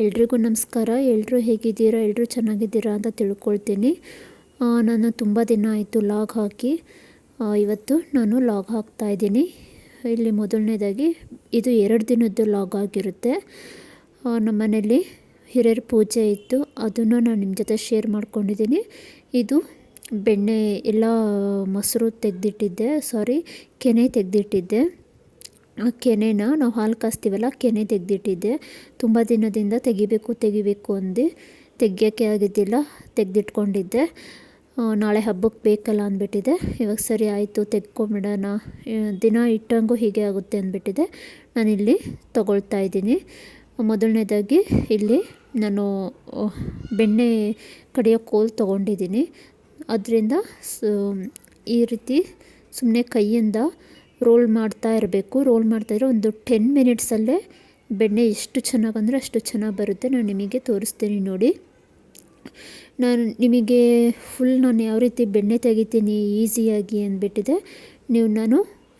ಎಲ್ರಿಗೂ ನಮಸ್ಕಾರ. ಎಲ್ಲರೂ ಹೇಗಿದ್ದೀರಾ? ಎಲ್ಲರೂ ಚೆನ್ನಾಗಿದ್ದೀರಾ ಅಂತ ತಿಳ್ಕೊಳ್ತೀನಿ. ನಾನು ತುಂಬ ದಿನ ಆಯಿತು ಲಾಗ್ ಹಾಕಿ. ಇವತ್ತು ನಾನು ಲಾಗ್ ಹಾಕ್ತಾ ಇದ್ದೀನಿ. ಇಲ್ಲಿ ಮೊದಲನೇದಾಗಿ, ಇದು ಎರಡು ದಿನದ್ದು ಲಾಗ್ ಆಗಿರುತ್ತೆ. ನಮ್ಮ ಮನೇಲಿ ಹಿರಿಯರ ಪೂಜೆ ಇತ್ತು. ಅದನ್ನು ನಾನು ನಿಮ್ಮ ಜೊತೆ ಶೇರ್ ಮಾಡ್ಕೊಂಡಿದ್ದೀನಿ. ಇದು ಬೆಣ್ಣೆ, ಎಲ್ಲ ಮೊಸರು ತೆಗೆದಿಟ್ಟಿದ್ದೆ. ಸಾರಿ, ಕೆನೆ ತೆಗೆದಿಟ್ಟಿದ್ದೆ. ಕೆನೆನ ನಾವು ಹಾಲು ಕಾಸ್ತೀವಲ್ಲ, ಕೆನೆ ತೆಗೆದಿಟ್ಟಿದ್ದೆ. ತುಂಬ ದಿನದಿಂದ ತೆಗಿಬೇಕು ತೆಗಿಬೇಕು ಅಂದು ತೆಗಿಯೋಕ್ಕೆ ಆಗಿದ್ದಿಲ್ಲ, ತೆಗೆದಿಟ್ಕೊಂಡಿದ್ದೆ. ನಾಳೆ ಹಬ್ಬಕ್ಕೆ ಬೇಕಲ್ಲ ಅಂದ್ಬಿಟ್ಟಿದೆ. ಇವಾಗ ಸರಿ ಆಯಿತು ತೆಗ್ಕೊಂಬಿಡೋಣ ದಿನ ಇಟ್ಟಂಗೂ ಹೀಗೆ ಆಗುತ್ತೆ ಅಂದ್ಬಿಟ್ಟಿದೆ. ನಾನಿಲ್ಲಿ ತೊಗೊಳ್ತಾ ಇದ್ದೀನಿ. ಮೊದಲನೇದಾಗಿ ಇಲ್ಲಿ ನಾನು ಬೆಣ್ಣೆ ಕಡಿಯೋ ಕೋಲ್ ತೊಗೊಂಡಿದ್ದೀನಿ. ಅದರಿಂದ ಈ ರೀತಿ ಸುಮ್ಮನೆ ಕೈಯಿಂದ ರೋಲ್ ಮಾಡ್ತಾ ಇರಬೇಕು. ರೋಲ್ ಮಾಡ್ತಾಯಿದ್ರೆ ಒಂದು ಟೆನ್ ಮಿನಿಟ್ಸಲ್ಲೇ ಬೆಣ್ಣೆ ಎಷ್ಟು ಚೆನ್ನಾಗಿ ಅಂದರೆ ಅಷ್ಟು ಚೆನ್ನಾಗಿ ಬರುತ್ತೆ. ನಾನು ನಿಮಗೆ ತೋರಿಸ್ತೀನಿ ನೋಡಿ. ನಾನು ನಿಮಗೆ ಫುಲ್ ನಾನು ಯಾವ ರೀತಿ ಬೆಣ್ಣೆ ತೆಗಿತೀನಿ ಈಸಿಯಾಗಿ ಅಂದ್ಬಿಟ್ಟಿದೆ. ನೀವು ನಾನು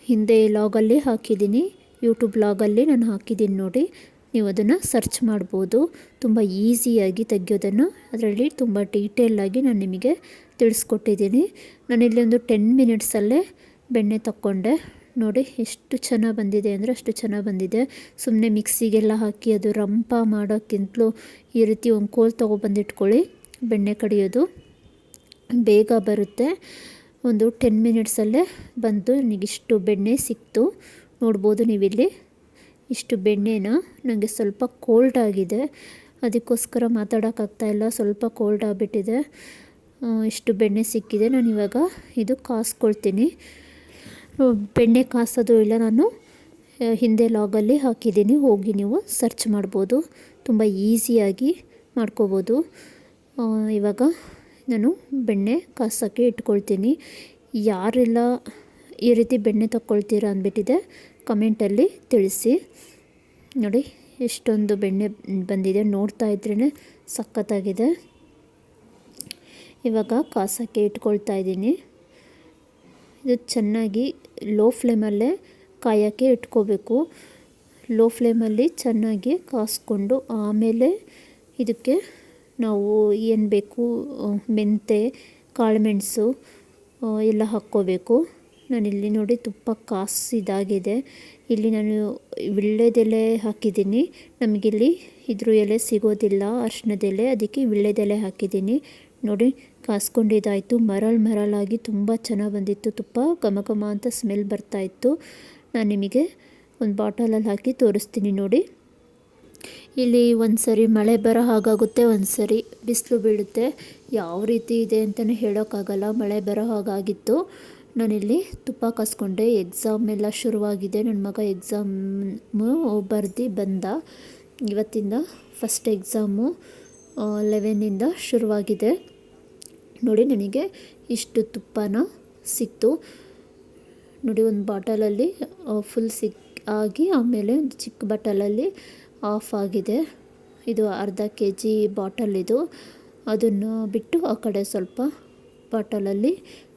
ಹಿಂದೆ ಲಾಗಲ್ಲಿ ಹಾಕಿದ್ದೀನಿ. ಯೂಟ್ಯೂಬ್ ಲಾಗಲ್ಲಿ ನಾನು ಹಾಕಿದ್ದೀನಿ ನೋಡಿ. ನೀವು ಅದನ್ನು ಸರ್ಚ್ ಮಾಡ್ಬೋದು. ತುಂಬ ಈಸಿಯಾಗಿ ತೆಗಿಯೋದನ್ನು. ಅದರಲ್ಲಿ ತುಂಬ ಡೀಟೇಲಾಗಿ ನಾನು ನಿಮಗೆ ತಿಳಿಸ್ಕೊಟ್ಟಿದ್ದೀನಿ. ನಾನಿಲ್ಲಿ ಒಂದು ಟೆನ್ ಮಿನಿಟ್ಸಲ್ಲೇ ಬೆಣ್ಣೆ ತಕ್ಕೊಂಡೆ. ನೋಡಿ ಎಷ್ಟು ಚೆನ್ನಾಗಿ ಬಂದಿದೆ ಅಂದರೆ ಅಷ್ಟು ಚೆನ್ನಾಗಿ ಬಂದಿದೆ. ಸುಮ್ಮನೆ ಮಿಕ್ಸಿಗೆಲ್ಲ ಹಾಕಿ ಅದು ರಂಪ ಮಾಡೋಕ್ಕಿಂತಲೂ ಈ ರೀತಿ ಒಂದು ಕೋಲ್ ತೊಗೊಬಂದಿಟ್ಕೊಳ್ಳಿ, ಬೆಣ್ಣೆ ಕಡಿಯೋದು. ಬೇಗ ಬರುತ್ತೆ. ಒಂದು ಟೆನ್ ಮಿನಿಟ್ಸಲ್ಲೇ ಬಂತು ನನಗಿಷ್ಟು ಬೆಣ್ಣೆ ಸಿಕ್ತು. ನೋಡ್ಬೋದು ನೀವಿಲ್ಲಿ. ಇಷ್ಟು ಬೆಣ್ಣೆನ ನನಗೆ ಸ್ವಲ್ಪ ಕೋಲ್ಡ್ ಆಗಿದೆ. ಅದಕ್ಕೋಸ್ಕರ ಮಾತಾಡೋಕ್ಕಾಗ್ತಾಯಿಲ್ಲ ಸ್ವಲ್ಪ ಕೋಲ್ಡ್ ಆಗಿಬಿಟ್ಟಿದೆ. ಇಷ್ಟು ಬೆಣ್ಣೆ ಸಿಕ್ಕಿದೆ. ನಾನು ಇವಾಗ ಇದು ಕಾಸ್ಕೊಳ್ತೀನಿ. ಬೆಣ್ಣೆ ಕಾಸೋದು ಇಲ್ಲ ನಾನು ಹಿಂದೆ ಲಾಗಲ್ಲಿ ಹಾಕಿದ್ದೀನಿ. ಹೋಗಿ ನೀವು ಸರ್ಚ್ ಮಾಡ್ಬೋದು. ತುಂಬ ಈಸಿಯಾಗಿ ಮಾಡ್ಕೋಬೋದು. ಇವಾಗ ನಾನು ಬೆಣ್ಣೆ ಕಾಸೋಕ್ಕೆ ಇಟ್ಕೊಳ್ತೀನಿ. ಯಾರೆಲ್ಲ ಈ ರೀತಿ ಬೆಣ್ಣೆ ತಗೊಳ್ತೀರಾ ಅಂದ್ಬಿಟ್ಟಿದೆ ಕಮೆಂಟಲ್ಲಿ ತಿಳಿಸಿ. ನೋಡಿ, ಎಷ್ಟೊಂದು ಬೆಣ್ಣೆ ಬಂದಿದೆ. ನೋಡ್ತಾ ಇದ್ರೇ ಸಖತ್ತಾಗಿದೆ. ಇವಾಗ ಕಾಸೋಕ್ಕೆ ಇಟ್ಕೊಳ್ತಾ ಇದ್ದೀನಿ. ಇದು ಚೆನ್ನಾಗಿ ಲೋ ಫ್ಲೇಮಲ್ಲೇ ಕಾಯೋಕ್ಕೆ ಇಟ್ಕೋಬೇಕು. ಲೋ ಫ್ಲೇಮಲ್ಲಿ ಚೆನ್ನಾಗಿ ಕಾಸ್ಕೊಂಡು ಆಮೇಲೆ ಇದಕ್ಕೆ ನಾವು ಏನು ಬೇಕು ಮೆಂತೆ, ಕಾಳುಮೆಣಸು ಎಲ್ಲ ಹಾಕ್ಕೋಬೇಕು. ನಾನಿಲ್ಲಿ ನೋಡಿ ತುಪ್ಪ ಕಾಸಿದಾಗಿದೆ ಇಲ್ಲಿ ನಾನು ವಿಳ್ಳೆದೆಲೆ ಹಾಕಿದ್ದೀನಿ. ನಮಗಿಲ್ಲಿ ಇದ್ರ ಎಲೆ ಸಿಗೋದಿಲ್ಲ ಅರ್ಶಿನದೆಲೆ, ಅದಕ್ಕೆ ವಿಳ್ಳೆದೆಲೆ ಹಾಕಿದ್ದೀನಿ. ನೋಡಿ, ಕಾಸ್ಕೊಂಡಿದ್ದಾಯಿತು. ಮರಳು ಮರಳಾಗಿ ತುಂಬ ಚೆನ್ನಾಗಿ ಬಂದಿತ್ತು ತುಪ್ಪ. ಘಮ ಘಮ ಅಂತ ಸ್ಮೆಲ್ ಬರ್ತಾಯಿತ್ತು ನಾನು ನಿಮಗೆ ಒಂದು ಬಾಟಲಲ್ಲಿ ಹಾಕಿ ತೋರಿಸ್ತೀನಿ ನೋಡಿ. ಇಲ್ಲಿ ಒಂದು ಸರಿ ಮಳೆ ಬರೋ ಹಾಗಾಗುತ್ತೆ ಒಂದು ಸರಿ ಬಿಸಿಲು ಬೀಳುತ್ತೆ. ಯಾವ ರೀತಿ ಇದೆ ಅಂತಲೇ ಹೇಳೋಕ್ಕಾಗಲ್ಲ. ಮಳೆ ಬರೋ ಹಾಗಾಗಿತ್ತು. ನಾನಿಲ್ಲಿ ತುಪ್ಪ ಕಾಸ್ಕೊಂಡೆ. ಎಕ್ಸಾಮ್ ಎಲ್ಲ ಶುರುವಾಗಿದೆ. ನನ್ನ ಮಗ ಎಕ್ಸಾಮು ಬರ್ದು ಬಂದ. ಇವತ್ತಿಂದ ಫಸ್ಟ್ ಎಕ್ಸಾಮು ಲೆವೆನಿಂದ ಶುರುವಾಗಿದೆ. ನೋಡಿ ನನಗೆ ಇಷ್ಟು ತುಪ್ಪನ ಸಿಕ್ತು. ನೋಡಿ ಒಂದು ಬಾಟಲಲ್ಲಿ ಫುಲ್ ಸಿಕ್ ಆಗಿ ಆಮೇಲೆ ಒಂದು ಚಿಕ್ಕ ಬಾಟಲಲ್ಲಿ ಆಫ್ ಆಗಿದೆ. ಇದು ಅರ್ಧ ಕೆ ಜಿ ಬಾಟಲ್ ಇದು. ಅದನ್ನು ಬಿಟ್ಟು ಆ ಕಡೆ ಸ್ವಲ್ಪ ಬಾಟಲಲ್ಲಿ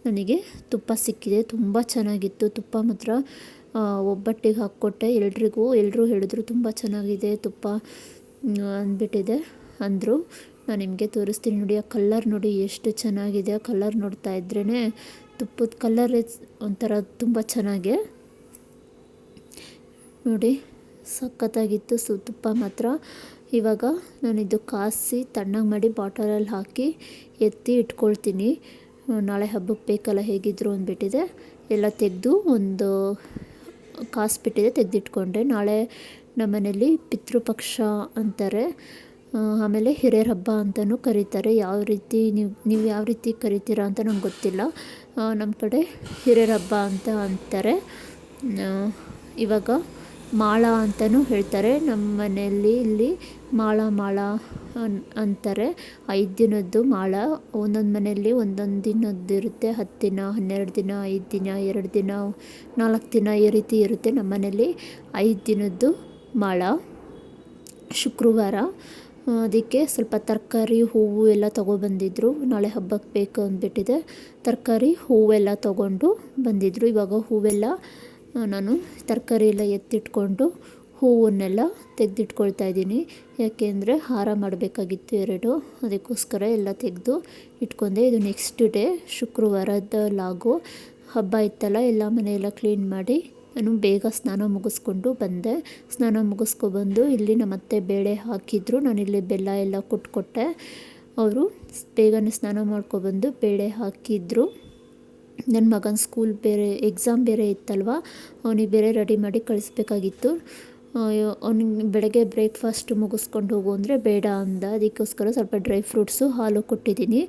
ನನಗೆ ತುಪ್ಪ ಸಿಕ್ಕಿದೆ. ತುಂಬ ಚೆನ್ನಾಗಿತ್ತು. ತುಪ್ಪ ಮಾತ್ರ ಒಬ್ಬಟ್ಟಿಗೆ ಹಾಕ್ಕೊಟ್ಟೆ. ಎಲ್ರಿಗೂ ಎಲ್ಲರೂ ಹೇಳಿದ್ರು ತುಂಬ ಚೆನ್ನಾಗಿದೆ ತುಪ್ಪ ಅಂದ್ಬಿಟ್ಟಿದೆ ಅಂದರು. ನಾನು ನಿಮಗೆ ತೋರಿಸ್ತೀನಿ ನೋಡಿ, ಆ ಕಲ್ಲರ್ ನೋಡಿ ಎಷ್ಟು ಚೆನ್ನಾಗಿದೆ. ಆ ಕಲರ್ ನೋಡ್ತಾ ಇದ್ರೇ ತುಪ್ಪದ ಕಲ್ಲರ್ ಒಂಥರ ತುಂಬ ಚೆನ್ನಾಗಿ. ನೋಡಿ, ಸಖತ್ತಾಗಿತ್ತು ಸು, ತುಪ್ಪ ಮಾತ್ರ. ಇವಾಗ ಇದು ಕಾಸಿ ತಣ್ಣಗೆ ಮಾಡಿ ಬಾಟಲಲ್ಲಿ ಹಾಕಿ ಎತ್ತಿ ಇಟ್ಕೊಳ್ತೀನಿ. ನಾಳೆ ಹಬ್ಬಕ್ಕೆ ಬೇಕಲ್ಲ ಹೇಗಿದ್ರು ಅಂದ್ಬಿಟ್ಟಿದೆ. ಎಲ್ಲ ತೆಗೆದು ಒಂದು ಕಾಸ್ಬಿಟ್ಟಿದೆ ತೆಗೆದಿಟ್ಕೊಂಡೆ. ನಾಳೆ ನಮ್ಮನೇಲಿ ಪಿತೃಪಕ್ಷ ಅಂತಾರೆ. ಆಮೇಲೆ ಹಿರಿಯರ ಹಬ್ಬ ಅಂತಲೂ ಕರೀತಾರೆ. ಯಾವ ರೀತಿ ನೀವು ನೀವು ಯಾವ ರೀತಿ ಕರಿತೀರಾ ಅಂತ ನಂಗೆ ಗೊತ್ತಿಲ್ಲ. ನಮ್ಮ ಕಡೆ ಹಿರಿಯರ ಹಬ್ಬ ಅಂತ ಅಂತಾರೆ. ಇವಾಗ ಮಾಳ ಅಂತಲೂ ಹೇಳ್ತಾರೆ. ನಮ್ಮ ಮನೆಯಲ್ಲಿ ಇಲ್ಲಿ ಮಾಳ ಮಾಳ ಅಂತಾರೆ. ಐದು ದಿನದ್ದು ಮಾಳ. ಒಂದೊಂದು ಮನೆಯಲ್ಲಿ ಒಂದೊಂದು ದಿನದ್ದು ಇರುತ್ತೆ. ಹತ್ತು ದಿನ, ಹನ್ನೆರಡು ದಿನ, ಐದು ದಿನ, ಎರಡು ದಿನ, ನಾಲ್ಕು ದಿನ ಈ ರೀತಿ ಇರುತ್ತೆ ನಮ್ಮ ಮನೆಯಲ್ಲಿ ಐದು ದಿನದ್ದು ಮಾಳ. ಶುಕ್ರವಾರ ಅದಕ್ಕೆ ಸ್ವಲ್ಪ ತರಕಾರಿ ಹೂವು ಎಲ್ಲ ತೊಗೊಬಂದಿದ್ರು. ನಾಳೆ ಹಬ್ಬಕ್ಕೆ ಬೇಕು ಅಂದ್ಬಿಟ್ಟಿದೆ. ತರಕಾರಿ ಹೂವೆಲ್ಲ ತೊಗೊಂಡು ಬಂದಿದ್ದರು ಇವಾಗ ಹೂವೆಲ್ಲ ನಾನು ತರಕಾರಿ ಎಲ್ಲ ಎತ್ತಿಟ್ಕೊಂಡು ಹೂವನ್ನೆಲ್ಲ ತೆಗೆದಿಟ್ಕೊಳ್ತಾ ಇದ್ದೀನಿ. ಯಾಕೆಂದರೆ ಹಾರ ಮಾಡಬೇಕಾಗಿತ್ತು ಎರಡು. ಅದಕ್ಕೋಸ್ಕರ ಎಲ್ಲ ತೆಗೆದು ಇಟ್ಕೊಂಡೆ. ಇದು ನೆಕ್ಸ್ಟ್ ಡೇ ಶುಕ್ರವಾರದ ಲಾಗು. ಹಬ್ಬ ಇತ್ತಲ್ಲ, ಎಲ್ಲ ಮನೆಯೆಲ್ಲ ಕ್ಲೀನ್ ಮಾಡಿ ನಾನು ಬೇಗ ಸ್ನಾನ ಮುಗಿಸ್ಕೊಂಡು ಬಂದೆ. ಸ್ನಾನ ಮುಗಿಸ್ಕೊಬಂದು ಇಲ್ಲಿ ನಮ್ಮ ಅತ್ತೆ ಬೇಳೆ ಹಾಕಿದ್ರು. ನಾನಿಲ್ಲಿ ಬೆಲ್ಲ ಎಲ್ಲ ಕೊಟ್ಕೊಟ್ಟೆ. ಅವರು ಬೇಗನೆ ಸ್ನಾನ ಮಾಡ್ಕೊಬಂದು ಬೇಳೆ ಹಾಕಿದ್ರು. ನನ್ನ ಮಗನ ಸ್ಕೂಲ್ ಬೇರೆ ಎಕ್ಸಾಮ್ ಬೇರೆ ಇತ್ತಲ್ವ? ಅವನಿಗೆ ಬೇರೆ ರೆಡಿ ಮಾಡಿ ಕಳಿಸ್ಬೇಕಾಗಿತ್ತು. ಅವ್ನಿಗೆ ಬೆಳಗ್ಗೆ ಬ್ರೇಕ್ಫಾಸ್ಟ್ ಮುಗಿಸ್ಕೊಂಡು ಹೋಗು ಅಂದರೆ ಬೇಡ ಅಂದ. ಅದಕ್ಕೋಸ್ಕರ ಸ್ವಲ್ಪ ಡ್ರೈ ಫ್ರೂಟ್ಸು ಹಾಲು ಕೊಟ್ಟಿದ್ದೀನಿ.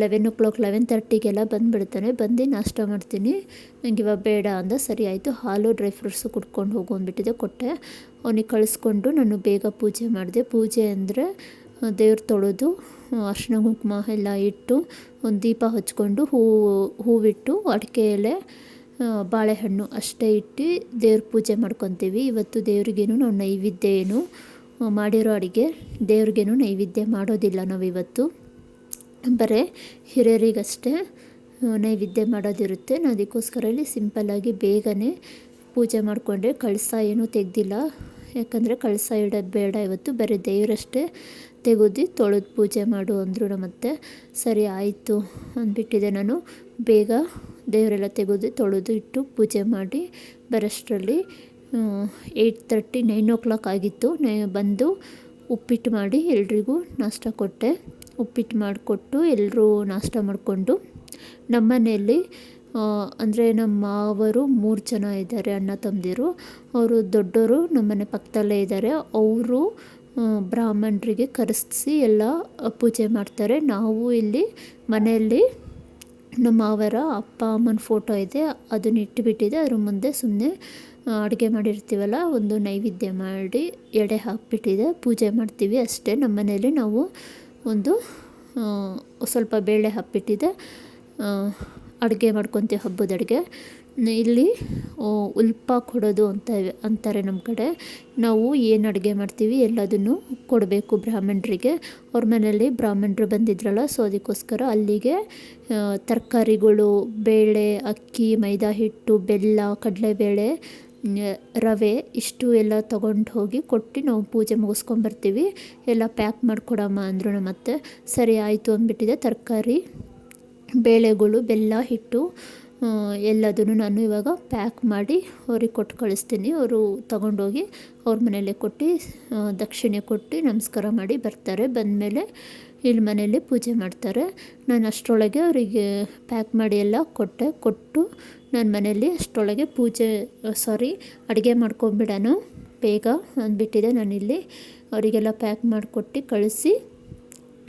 ಲೆವೆನ್ ಓ ಕ್ಲಾಕ್ ಲೆವೆನ್ ತರ್ಟಿಗೆಲ್ಲ ಬಂದುಬಿಡ್ತಾನೆ. ಬಂದು ನಾಷ್ಟ ಮಾಡ್ತೀನಿ. ನನಗೆ ಇವಾಗ ಬೇಡ ಅಂದ. ಸರಿ ಆಯಿತು, ಹಾಲು, ಡ್ರೈ ಫ್ರೂಟ್ಸು ಕುಡ್ಕೊಂಡು ಹೋಗು ಅಂದ್ಬಿಟ್ಟಿದೆ, ಕೊಟ್ಟೆ. ಅವನಿಗೆ ಕಳಿಸ್ಕೊಂಡು ನಾನು ಬೇಗ ಪೂಜೆ ಮಾಡಿದೆ. ಪೂಜೆ ಅಂದರೆ ದೇವ್ರು ತೊಳೆದು ಅರ್ಶಿನ ಕುಂಕುಮ ಎಲ್ಲ ಇಟ್ಟು, ಒಂದು ದೀಪ ಹಚ್ಕೊಂಡು ಹೂವು ಹೂವಿಟ್ಟು ಅಡಿಕೆ ಎಲೆ ಬಾಳೆಹಣ್ಣು ಅಷ್ಟೇ ಇಟ್ಟು ದೇವ್ರ ಪೂಜೆ ಮಾಡ್ಕೊತೀವಿ. ಇವತ್ತು ದೇವ್ರಿಗೇನು ನಾವು ನೈವೇದ್ಯ ಏನು ಮಾಡಿರೋ ಅಡುಗೆ ದೇವ್ರಿಗೇನು ನೈವೇದ್ಯ ಮಾಡೋದಿಲ್ಲ ನಾವು ಇವತ್ತು. ಬರೀ ಹಿರಿಯರಿಗಷ್ಟೇ ನೈವೇದ್ಯ ಮಾಡೋದಿರುತ್ತೆ. ನಾನು ಅದಕ್ಕೋಸ್ಕರ ಇಲ್ಲಿ ಸಿಂಪಲ್ಲಾಗಿ ಬೇಗನೆ ಪೂಜೆ ಮಾಡಿಕೊಂಡ್ರೆ ಕಳಸ ಏನೂ ತೆಗ್ದಿಲ್ಲ. ಯಾಕಂದರೆ ಕಳಸ ಇಡೋದು ಬೇಡ ಇವತ್ತು. ಬರೀ ದೇವರಷ್ಟೇ ತೆಗೆದು ತೊಳೆದು ಪೂಜೆ ಮಾಡು ಅಂದರು ನಮ್ಮತ್ತೆ. ಸರಿ, ಆಯಿತು ಅಂದ್ಬಿಟ್ಟಿದೆ ನಾನು. ಬೇಗ ದೇವರೆಲ್ಲ ತೆಗೆದು ತೊಳೆದು ಇಟ್ಟು ಪೂಜೆ ಮಾಡಿ ಬರೋಷ್ಟರಲ್ಲಿ eight thirty nine o'clock ಆಗಿತ್ತು. ನೈ, ಬಂದು ಉಪ್ಪಿಟ್ಟು ಮಾಡಿ ಎಲ್ರಿಗೂ ನಾಷ್ಟ ಕೊಟ್ಟೆ. ಉಪ್ಪಿಟ್ಟು ಮಾಡಿಕೊಟ್ಟು ಎಲ್ಲರೂ ನಾಷ್ಟ ಮಾಡಿಕೊಂಡು ನಮ್ಮ ಮನೆಯಲ್ಲಿ ಅಂದರೆ ನಮ್ಮ ಮಾವರು ಮೂರು ಜನ ಇದ್ದಾರೆ, ಅಣ್ಣ ತಂದಿರು ಅವರು ದೊಡ್ಡವರು ನಮ್ಮನೆ ಪಕ್ಕದಲ್ಲೇ ಇದ್ದಾರೆ. ಅವರು ಬ್ರಾಹ್ಮಣರಿಗೆ ಕರೆಸಿ ಎಲ್ಲ ಪೂಜೆ ಮಾಡ್ತಾರೆ. ನಾವು ಇಲ್ಲಿ ಮನೆಯಲ್ಲಿ ನಮ್ಮ ಅವರ ಅಪ್ಪ ಅಮ್ಮನ ಫೋಟೋ ಇದೆ, ಅದನ್ನ ಇಟ್ಟುಬಿಟ್ಟಿದೆ. ಅದ್ರ ಮುಂದೆ ಸುಮ್ಮನೆ ಅಡುಗೆ ಮಾಡಿರ್ತೀವಲ್ಲ, ಒಂದು ನೈವೇದ್ಯ ಮಾಡಿ ಎಡೆ ಹಾಕಿಬಿಟ್ಟಿದೆ. ಪೂಜೆ ಮಾಡ್ತೀವಿ ಅಷ್ಟೇ. ನಮ್ಮ ಮನೇಲಿ ನಾವು ಒಂದು ಸ್ವಲ್ಪ ಬೇಳೆ ಹಾಕ್ಬಿಟ್ಟಿದೆ. ಅಡುಗೆ ಮಾಡ್ಕೊತೀವಿ ಹಬ್ಬದ ಅಡುಗೆ. ಇಲ್ಲಿ ಉಲ್ಪ ಕೊಡೋದು ಅಂತ ಅಂತಾರೆ ನಮ್ಮ ಕಡೆ. ನಾವು ಏನು ಅಡುಗೆ ಮಾಡ್ತೀವಿ ಎಲ್ಲದನ್ನು ಕೊಡಬೇಕು ಬ್ರಾಹ್ಮಣರಿಗೆ. ಅವ್ರ ಮನೆಯಲ್ಲಿ ಬ್ರಾಹ್ಮಣರು ಬಂದಿದ್ರಲ್ಲ, ಸೊ ಅದಕ್ಕೋಸ್ಕರ ಅಲ್ಲಿಗೆ ತರಕಾರಿಗಳು, ಬೇಳೆ, ಅಕ್ಕಿ, ಮೈದಾ ಹಿಟ್ಟು, ಬೆಲ್ಲ, ಕಡಲೆಬೇಳೆ ರವೆ ಇಷ್ಟು ಎಲ್ಲ ತಗೊಂಡು ಹೋಗಿ ಕೊಟ್ಟು ನಾವು ಪೂಜೆ ಮುಗಿಸ್ಕೊಂಬರ್ತೀವಿ ಎಲ್ಲ ಪ್ಯಾಕ್ ಮಾಡಿಕೊಡಮ್ಮ ಅಂದರು ನಮ್ಮತ್ತೆ ಸರಿ, ಆಯಿತು ಅಂದ್ಬಿಟ್ಟಿದೆ. ತರಕಾರಿ, ಬೇಳೆಗಳು, ಬೆಲ್ಲ, ಹಿಟ್ಟು ಎಲ್ಲದನ್ನು ನಾನು ಇವಾಗ ಪ್ಯಾಕ್ ಮಾಡಿ ಅವ್ರಿಗೆ ಕೊಟ್ಟು ಕಳಿಸ್ತೀನಿ. ಅವರು ತಗೊಂಡೋಗಿ ಅವ್ರ ಮನೆಯಲ್ಲೇ ಕೊಟ್ಟು ದಕ್ಷಿಣೆ ಕೊಟ್ಟು ನಮಸ್ಕಾರ ಮಾಡಿ ಬರ್ತಾರೆ. ಬಂದಮೇಲೆ ಇಲ್ಲಿ ಮನೆಯಲ್ಲಿ ಪೂಜೆ ಮಾಡ್ತಾರೆ. ನಾನು ಅಷ್ಟರೊಳಗೆ ಅವರಿಗೆ ಪ್ಯಾಕ್ ಮಾಡಿ ಎಲ್ಲ ಕೊಟ್ಟೆ. ಕೊಟ್ಟು ನನ್ನ ಮನೆಯಲ್ಲಿ ಅಷ್ಟರೊಳಗೆ ಪೂಜೆ ಸಾರಿ ಅಡುಗೆ ಮಾಡ್ಕೊಂಬಿಡೋಣ, ಬೇಗ ಅಂದ್ಬಿಟ್ಟಿದೆ. ನಾನಿಲ್ಲಿ ಅವರಿಗೆಲ್ಲ ಪ್ಯಾಕ್ ಮಾಡಿಕೊಟ್ಟು ಕಳಿಸಿ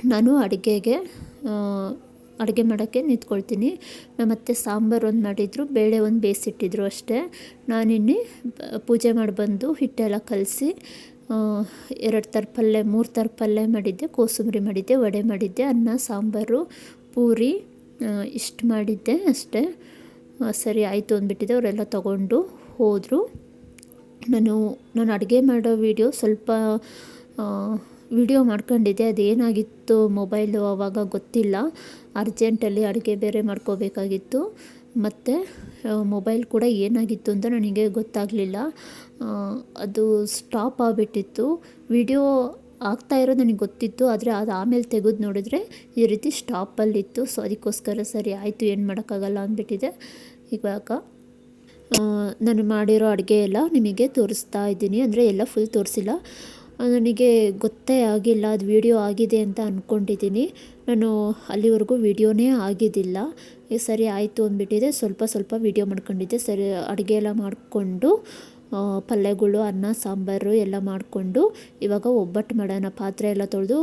ನಾನು ಅಡುಗೆಗೆ ಅಡುಗೆ ಮಾಡೋಕ್ಕೆ ನಿಂತ್ಕೊಳ್ತೀನಿ. ನಮ್ಮತ್ತೆ ಸಾಂಬಾರು ಒಂದು ಮಾಡಿದರು, ಬೇಳೆ ಒಂದು ಬೇಯಿಸಿಟ್ಟಿದ್ರು ಅಷ್ಟೇ. ನಾನಿನ್ನೆ ಪೂಜೆ ಮಾಡಿ ಬಂದು ಹಿಟ್ಟೆಲ್ಲ ಕಲಸಿ ಎರಡು ಥರ ಪಲ್ಯ ಮೂರು ಥರ ಪಲ್ಯ ಮಾಡಿದ್ದೆ, ಕೋಸಂಬರಿ ಮಾಡಿದ್ದೆ, ವಡೆ ಮಾಡಿದ್ದೆ, ಅನ್ನ, ಸಾಂಬಾರು, ಪೂರಿ ಇಷ್ಟು ಮಾಡಿದ್ದೆ ಅಷ್ಟೇ. ಸರಿ ಆಯಿತು ಅಂದ್ಬಿಟ್ಟಿದ್ದೆ ಅವರೆಲ್ಲ ತಗೊಂಡು ಹೋದರು. ನಾನು ನಾನು ಅಡುಗೆ ಮಾಡೋ ವೀಡಿಯೋ ಸ್ವಲ್ಪ ವಿಡಿಯೋ ಮಾಡ್ಕೊಂಡಿದ್ದೆ ಅದೇನಾಗಿತ್ತು ಮೊಬೈಲು ಆವಾಗ ಗೊತ್ತಿಲ್ಲ. ಅರ್ಜೆಂಟಲ್ಲಿ ಅಡುಗೆ ಬೇರೆ ಮಾಡ್ಕೋಬೇಕಾಗಿತ್ತು. ಮತ್ತು ಮೊಬೈಲ್ ಕೂಡ ಏನಾಗಿತ್ತು ಅಂತ ನನಗೆ ಗೊತ್ತಾಗಲಿಲ್ಲ. ಅದು ಸ್ಟಾಪ್ ಆಗಿಬಿಟ್ಟಿತ್ತು. ವಿಡಿಯೋ ಆಗ್ತಾ ಇರೋದು ನನಗೆ ಗೊತ್ತಿತ್ತು, ಆದರೆ ಅದು ಆಮೇಲೆ ತೆಗೆದು ನೋಡಿದ್ರೆ ಈ ರೀತಿ ಸ್ಟಾಪಲ್ಲಿತ್ತು. ಸೊ, ಅದಕ್ಕೋಸ್ಕರ ಸರಿ ಆಯಿತು, ಏನು ಮಾಡೋಕ್ಕಾಗಲ್ಲ ಅಂದ್ಬಿಟ್ಟಿದೆ. ಇವಾಗ ನಾನು ಮಾಡಿರೋ ಅಡುಗೆ ಎಲ್ಲ ನಿಮಗೆ ತೋರಿಸ್ತಾ ಇದ್ದೀನಿ. ಅಂದರೆ ಎಲ್ಲ ಫುಲ್ ತೋರಿಸಿಲ್ಲ. ನನಗೆ ಗೊತ್ತೇ ಆಗಿಲ್ಲ, ಅದು ವೀಡಿಯೋ ಆಗಿದೆ ಅಂತ ಅಂದ್ಕೊಂಡಿದ್ದೀನಿ ನಾನು ಅಲ್ಲಿವರೆಗೂ ವೀಡಿಯೋನೇ ಆಗಿದ್ದಿಲ್ಲ. ಸರಿ ಆಯಿತು ಅಂದ್ಬಿಟ್ಟಿದೆ. ಸ್ವಲ್ಪ ಸ್ವಲ್ಪ ವೀಡಿಯೋ ಮಾಡ್ಕೊಂಡಿದ್ದೆ. ಸರಿ, ಅಡುಗೆ ಎಲ್ಲ ಮಾಡಿಕೊಂಡು ಪಲ್ಯಗಳು, ಅನ್ನ, ಸಾಂಬಾರು ಎಲ್ಲ ಮಾಡಿಕೊಂಡು, ಇವಾಗ ಒಬ್ಬಟ್ಟು ಮಾಡೋಣ. ಪಾತ್ರೆ ಎಲ್ಲ ತೊಳೆದು,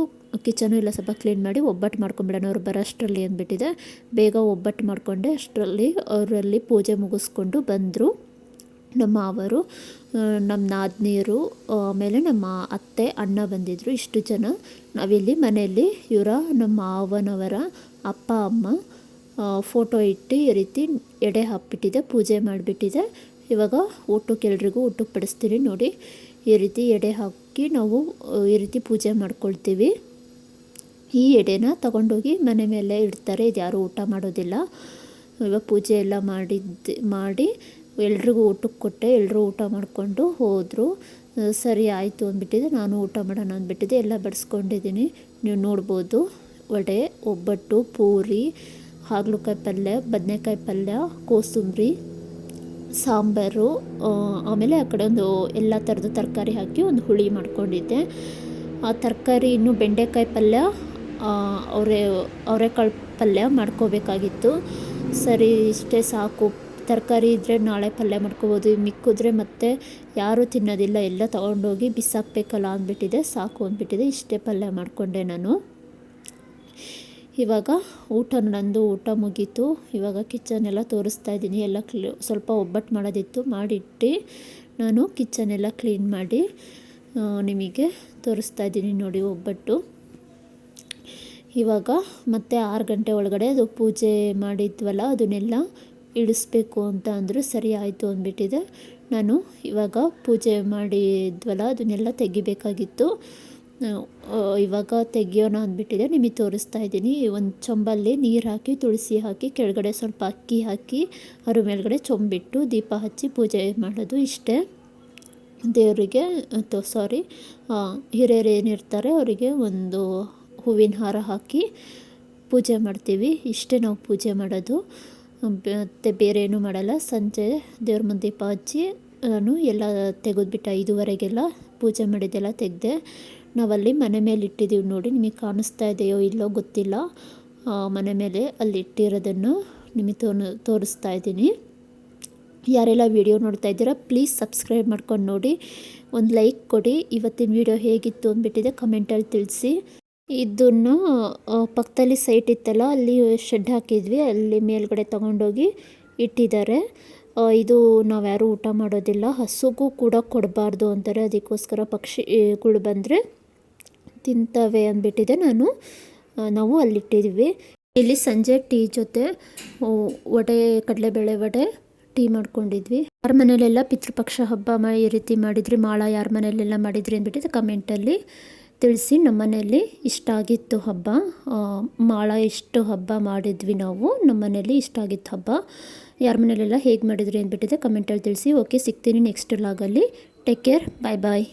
ಕಿಚನು ಎಲ್ಲ ಸ್ವಲ್ಪ ಕ್ಲೀನ್ ಮಾಡಿ ಒಬ್ಬಟ್ಟು ಮಾಡ್ಕೊಂಬಿಡೋಣ. ಅವ್ರು ಬರೋ ಅಷ್ಟರಲ್ಲಿ ಅಂದ್ಬಿಟ್ಟಿದೆ. ಬೇಗ ಒಬ್ಬಟ್ಟು ಮಾಡಿಕೊಂಡೆ. ಅಷ್ಟರಲ್ಲಿ, ಅವರಲ್ಲಿ ಪೂಜೆ ಮುಗಿಸ್ಕೊಂಡು ಬಂದರು. ನಮ್ಮ ಅವರು ನಮ್ಮ ನಾದಿನಿಯರು ಆಮೇಲೆ ನಮ್ಮ ಅತ್ತೆ, ಅಣ್ಣ ಬಂದಿದ್ದರು ಇಷ್ಟು ಜನ. ನಾವಿಲ್ಲಿ ಮನೆಯಲ್ಲಿ ಇವರ ನಮ್ಮ ಮಾವನವರ ಅಪ್ಪ, ಅಮ್ಮ ಫೋಟೋ ಇಟ್ಟು ಈ ರೀತಿ ಎಡೆ ಹಾಕ್ಬಿಟ್ಟಿದೆ, ಪೂಜೆ ಮಾಡಿಬಿಟ್ಟಿದೆ. ಇವಾಗ ಊಟಕ್ಕೆ ಎಲ್ರಿಗೂ ಊಟಕ್ಕೆ ಪಡಿಸ್ತೀನಿ ನೋಡಿ. ಈ ರೀತಿ ಎಡೆ ಹಾಕಿ ನಾವು ಈ ರೀತಿ ಪೂಜೆ ಮಾಡ್ಕೊಳ್ತೀವಿ. ಈ ಎಡೆನ ತಗೊಂಡೋಗಿ ಮನೆ ಮೇಲೆ ಇಡ್ತಾರೆ ಇದು ಯಾರೂ ಊಟ ಮಾಡೋದಿಲ್ಲ. ಇವಾಗ ಪೂಜೆ ಎಲ್ಲ ಮಾಡಿದ್ದು, ಮಾಡಿ ಎಲ್ರಿಗೂ ಊಟಕ್ಕೆ ಕೊಟ್ಟೆ ಎಲ್ಲರೂ ಊಟ ಮಾಡಿಕೊಂಡು ಹೋದರು. ಸರಿ ಆಯಿತು ಅಂದ್ಬಿಟ್ಟಿದೆ. ನಾನು ಊಟ ಮಾಡೋಣ ಅಂದ್ಬಿಟ್ಟಿದೆ. ಎಲ್ಲ ಬಡಿಸ್ಕೊಂಡಿದ್ದೀನಿ. ನೀವು ನೋಡ್ಬೋದು, ವಡೆ, ಒಬ್ಬಟ್ಟು, ಪೂರಿ, ಹಾಗಲಕಾಯಿ ಪಲ್ಯ, ಬದನೆಕಾಯಿ ಪಲ್ಯ, ಕೋಸಂಬರಿ, ಸಾಂಬಾರು ಆಮೇಲೆ ಆ ಕಡೆ ಒಂದು ಎಲ್ಲ ಥರದ ತರಕಾರಿ ಹಾಕಿ ಒಂದು ಹುಳಿ ಮಾಡ್ಕೊಂಡಿದ್ದೆ. ಆ ತರಕಾರಿ ಇನ್ನು ಬೆಂಡೆಕಾಯಿ ಪಲ್ಯ ಅವರೆ, ಅವರೆಕಾಳು ಪಲ್ಯ ಮಾಡ್ಕೋಬೇಕಾಗಿತ್ತು. ಸರಿ, ಇಷ್ಟೇ ಸಾಕು. ತರಕಾರಿ ಇದ್ದರೆ ನಾಳೆ ಪಲ್ಯ ಮಾಡ್ಕೋಬೋದು, ಮಿಕ್ಕಿದ್ರೆ ಮತ್ತೆ ಯಾರೂ ತಿನ್ನೋದಿಲ್ಲ, ಎಲ್ಲ ತೊಗೊಂಡೋಗಿ ಬಿಸಾಕ್ಬೇಕಲ್ಲ ಅಂದ್ಬಿಟ್ಟಿದೆ, ಸಾಕು ಅಂದ್ಬಿಟ್ಟಿದೆ, ಇಷ್ಟೇ ಪಲ್ಯ ಮಾಡಿಕೊಂಡೆ ನಾನು. ಇವಾಗ ಊಟ ನಂದು ಊಟ ಮುಗೀತು, ಇವಾಗ ಕಿಚನ್ ಎಲ್ಲ ತೋರಿಸ್ತಾ ಇದ್ದೀನಿ, ಎಲ್ಲ ಕ್ಲೀ, ಸ್ವಲ್ಪ ಒಬ್ಬಟ್ಟು ಮಾಡೋದಿತ್ತು, ಮಾಡಿಟ್ಟು ನಾನು ಕಿಚನ್ ಎಲ್ಲ ಕ್ಲೀನ್ ಮಾಡಿ ನಿಮಗೆ ತೋರಿಸ್ತಾ ಇದ್ದೀನಿ ನೋಡಿ ಒಬ್ಬಟ್ಟು. ಇವಾಗ ಮತ್ತೆ ಆರು ಗಂಟೆ ಒಳಗಡೆ ಅದು ಪೂಜೆ ಮಾಡಿದ್ವಲ್ಲ, ಅದನ್ನೆಲ್ಲ ಇಡಿಸ್ಬೇಕು ಅಂತ ಅಂದರು ಸರಿ ಆಯಿತು ಅಂದ್ಬಿಟ್ಟಿದೆ. ನಾನು ಇವಾಗ ಪೂಜೆ ಮಾಡಿದ್ವಲ್ಲ, ಅದನ್ನೆಲ್ಲ ತೆಗಿಬೇಕಾಗಿತ್ತು. ಇವಾಗ ತೆಗಿಯೋಣ ಅಂದ್ಬಿಟ್ಟಿದೆ. ನಿಮಗೆ ತೋರಿಸ್ತಾ ಇದ್ದೀನಿ. ಒಂದು ಚೊಂಬಲ್ಲಿ ನೀರು ಹಾಕಿ, ತುಳಸಿ ಹಾಕಿ, ಕೆಳಗಡೆ ಸ್ವಲ್ಪ ಅಕ್ಕಿ ಹಾಕಿ, ಅದ್ರ ಮೇಲ್ಗಡೆ ಚೊಂಬಿಟ್ಟು ದೀಪ ಹಚ್ಚಿ ಪೂಜೆ ಮಾಡೋದು ಇಷ್ಟೇ. ದೇವರಿಗೆ ಅಥವಾ ಸಾರಿ ಹಿರಿಯರು ಏನಿರ್ತಾರೆ ಅವರಿಗೆ ಒಂದು ಹೂವಿನ ಹಾರ ಹಾಕಿ ಪೂಜೆ ಮಾಡ್ತೀವಿ. ಇಷ್ಟೇ ನಾವು ಪೂಜೆ ಮಾಡೋದು. ಮತ್ತು ಬೇರೆ ಏನೂ ಮಾಡಲ್ಲ. ಸಂಜೆ ದೇವ್ರ ಮುಂದೆ ದೀಪ ಹಚ್ಚಿ ನಾನು ಎಲ್ಲ ತೆಗೆದ್ಬಿಟ್ಟು ಐದುವರೆಗೆಲ್ಲ ಪೂಜೆ ಮಾಡಿದ್ದೆಲ್ಲ ತೆಗೆದೆ, ನಾವಲ್ಲಿ ಮನೆ ಮೇಲೆ ಇಟ್ಟಿದ್ದೀವಿ ನೋಡಿ, ನಿಮಗೆ ಕಾಣಿಸ್ತಾ ಇದೆಯೋ ಇಲ್ಲೋ ಗೊತ್ತಿಲ್ಲ. ಮನೆ ಮೇಲೆ ಅಲ್ಲಿ ಇಟ್ಟಿರೋದನ್ನು ನಿಮಗೆ ತೋ ತೋರಿಸ್ತಾ ಇದ್ದೀನಿ. ಯಾರೆಲ್ಲ ವಿಡಿಯೋ ನೋಡ್ತಾ ಇದ್ದೀರಾ, ಪ್ಲೀಸ್ ಸಬ್ಸ್ಕ್ರೈಬ್ ಮಾಡ್ಕೊಂಡು ನೋಡಿ. ಒಂದು ಲೈಕ್ ಕೊಡಿ. ಇವತ್ತಿನ ವಿಡಿಯೋ ಹೇಗಿತ್ತು ಅಂದ್ಬಿಟ್ಟಿದೆ ಕಮೆಂಟಲ್ಲಿ ತಿಳಿಸಿ. ಇದನ್ನು ಪಕ್ಕದಲ್ಲಿ ಸೈಟ್ ಇತ್ತಲ್ಲ, ಅಲ್ಲಿ ಶೆಡ್ ಹಾಕಿದ್ವಿ, ಅಲ್ಲಿ ಮೇಲ್ಗಡೆ ತಗೊಂಡೋಗಿ ಇಟ್ಟಿದ್ದಾರೆ. ಇದು ನಾವು ಯಾರೂ ಊಟ ಮಾಡೋದಿಲ್ಲ, ಹಸುಗೂ ಕೂಡ ಕೊಡಬಾರ್ದು ಅಂತಾರೆ, ಅದಕ್ಕೋಸ್ಕರ ಪಕ್ಷಿಗಳು ಬಂದರೆ ತಿಂತವೆ ಅಂದ್ಬಿಟ್ಟಿದೆ ನಾನು. ನಾವು ಅಲ್ಲಿಟ್ಟಿದ್ವಿ ಇಲ್ಲಿ ಸಂಜೆ ಟೀ ಜೊತೆ ವಡೆ, ಕಡಲೆಬೇಳೆ ವಡೆ ಟೀ ಮಾಡ್ಕೊಂಡಿದ್ವಿ. ಯಾರ ಮನೇಲೆಲ್ಲ ಪಿತೃಪಕ್ಷ ಹಬ್ಬ ಈ ರೀತಿ ಮಾಡಿದ್ರಿ, ಮಾಳ ಯಾರ ಮನೇಲೆಲ್ಲ ಮಾಡಿದ್ರಿ ಅಂದ್ಬಿಟ್ಟಿದೆ ಕಮೆಂಟಲ್ಲಿ. ತಿಳಿಸಿ ಇಷ್ಟ ಆಗಿತ್ತು ಹಬ್ಬ. ಮಾಳ ಇಷ್ಟು ಹಬ್ಬ ಮಾಡಿದ್ವಿ ನಾವು ನಮ್ಮ ಮನೇಲಿ ಇಷ್ಟ ಆಗಿತ್ತು ಹಬ್ಬ. ಯಾರ ಮನೇಲೆಲ್ಲ ಹೇಗೆ ಮಾಡಿದ್ರಿ ಅಂದ್ಬಿಟ್ಟಿದೆ ಕಮೆಂಟಲ್ಲಿ ತಿಳಿಸಿ. ಓಕೆ, ಸಿಗ್ತೀನಿ next ಲಾಗಲ್ಲಿ. Take care, bye bye.